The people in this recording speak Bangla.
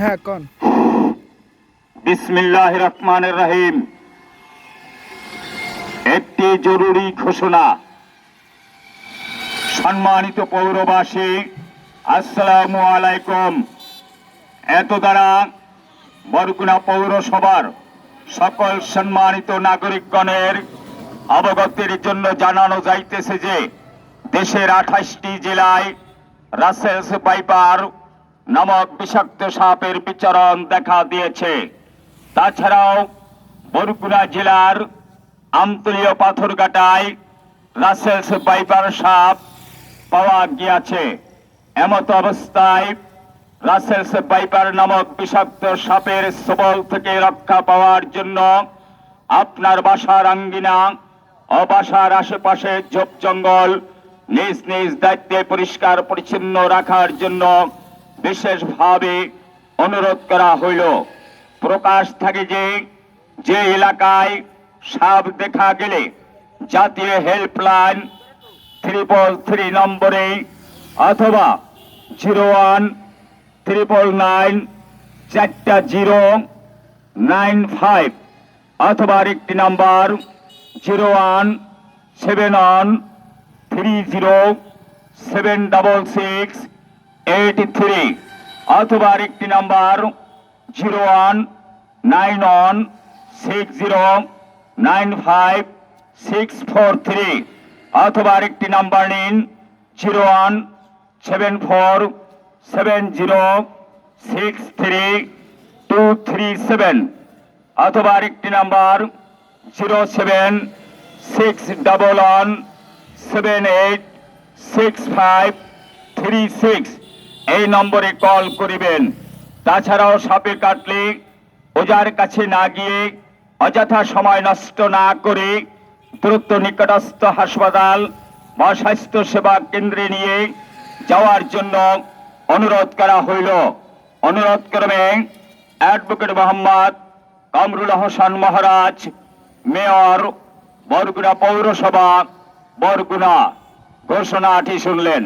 হ্যাঁ কন। বিসমিল্লাহ রহমান রহিম। একটি জরুরি ঘোষণা। সম্মানিত পৌরবাসী, আসসালামু আলাইকুম। এত দ্বারা বরগুনা পৌরসভার সকল সম্মানিত নাগরিকগণের অবগতির জন্য জানানো যাইতেছে যে দেশের আঠাশটি জেলায় রাসেলস পাইপার নামক বিষাক্ত সাপের বিচরণ দেখা দিয়েছে। তাছাড়াও বরগুনা জেলার আমতলীয় পাথরঘাটায় রাসেলস বাইপার সাপ পাওয়া গিয়াছে। এমত অবস্থায় রাসেলস বাইপার নামক বিষাক্ত সাপের সবল থেকে রক্ষা পাওয়ার জন্য আপনার বাসার আঙ্গিনা ও বাসার আশেপাশে ঝোপ জঙ্গল নিজ নিজ দায়িত্বে পরিষ্কার পরিচ্ছন্ন রাখার জন্য বিশেষভাবে অনুরোধ করা হইল। প্রকাশ থাকে যে যে এলাকায় সাপ দেখা গেলে জাতীয় হেল্পলাইন ট্রিপল থ্রি নম্বরে অথবা জিরো ওয়ান ট্রিপল নাইন চারটা জিরো নাইন ফাইভ অথবা আরেকটি number zero one seven one three zero seven double six eight three অথবা আরেকটি number zero one nine one six zero nine five six four three অথবা আরেকটি নাম্বার নিন zero one seven four seven zero six three two three seven অথবা আরেকটি number zero seven six double one seven eight six five three six এই নম্বরে কল করিবেন। তাছাড়াও সাপে কাটলে ওজার কাছে না গিয়ে অযথা সময় নষ্ট না করে দ্রুত নিকটস্থ হাসপাতাল বা স্বাস্থ্য সেবা কেন্দ্রে নিয়ে যাওয়ার জন্য অনুরোধ করা হইল। অনুরোধ ক্রমে অ্যাডভোকেট মোহাম্মদ কামরুল হোসেন মহারাজ, মেয়র, বরগুনা পৌরসভা, বরগুনা। ঘোষণাটি শুনলেন।